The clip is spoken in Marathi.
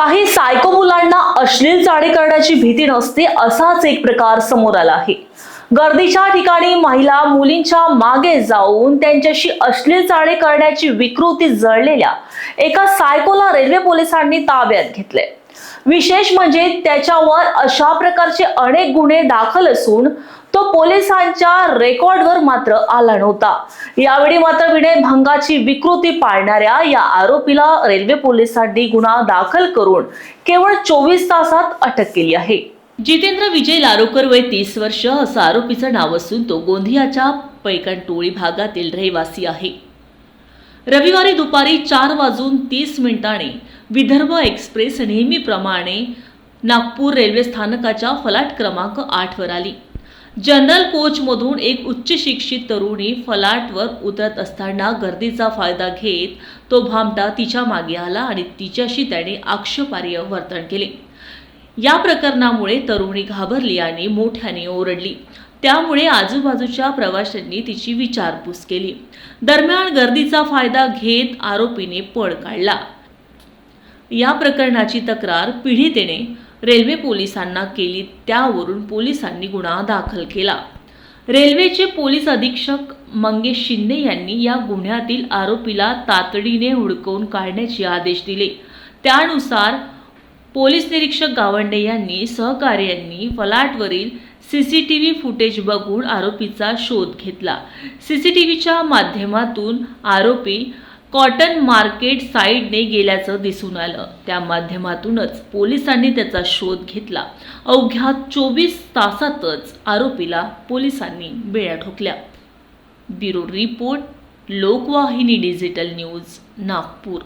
काही सायको मुलांना अश्लील चाळे करण्याची भीती नसते असाच एक प्रकार समोर आला आहे. गर्दीच्या ठिकाणी महिला मुलींच्या मागे जाऊन त्यांच्याशी अश्लील चाळे करण्याची विकृती जळलेल्या एका सायकोला रेल्वे पोलिसांनी ताब्यात घेतले विशेष म्हणजे त्याच्यावर अशा प्रकारचे अनेक गुन्हे दाखल असून तो पोलिसांच्या रेकॉर्डवर मात्र आला नव्हता. यावेळी मात्र विनयभंगाची विकृती पाळणाऱ्या या आरोपीला रेल्वे पोलिसांनी गुन्हा दाखल करून केवळ चोवीस तासात अटक केली आहे. जितेंद्र विजय लारोकर वय तीस वर्ष असं आरोपीचं नाव असून तो गोंदियाच्या पैकणटोळी भागातील रहिवासी आहे. रविवारी दुपारी चार वाजून तीस मिनिटांनी विदर्भ एक्सप्रेस नेहमीप्रमाणे नागपूर रेल्वे स्थानकाच्या फलाट क्रमांक आठवर आली. जनरल कोचमधून एक उच्च शिक्षित तरुणी फलाटवर उतरत असताना गर्दीचा फायदा घेत तो भामटा तिच्यामागे आला आणि तिच्याशी त्याने आक्षेपार्ह वर्तन केले. या प्रकरणामुळे तरुणी घाबरली आणि मोठ्याने ओरडली. त्यामुळे आजूबाजूच्या प्रवाशांनी तिची विचारपूस केली. दरम्यान गर्दीचा फायदा घेत आरोपीने पळ काढला. या प्रकरणाची तक्रार पीडितेने रेल्वे पोलिसांना केली त्यावरून पोलिसांनी गुन्हा दाखल केला. रेल्वेचे पोलीस अधीक्षक मंगेश शिंदे यांनी या गुन्ह्यातील आरोपीला तातडीने हुडकवून काढण्याचे आदेश दिले. त्यानुसार पोलीस निरीक्षक गावंडे यांनी सहकार्यांनी फलाटवरील C C T V footage बघून आरोपीचा शोध घेतला. सी सी टी व्हीच्या माध्यमातून आरोपी कॉटन मार्केट साईडने गेल्याचं दिसून आलं. त्या माध्यमातूनच पोलिसांनी त्याचा शोध घेतला. अवघ्या चोवीस तासातच आरोपीला पोलिसांनी बेड्या ठोकल्या. Bureau report Lokvahini digital news Nagpur.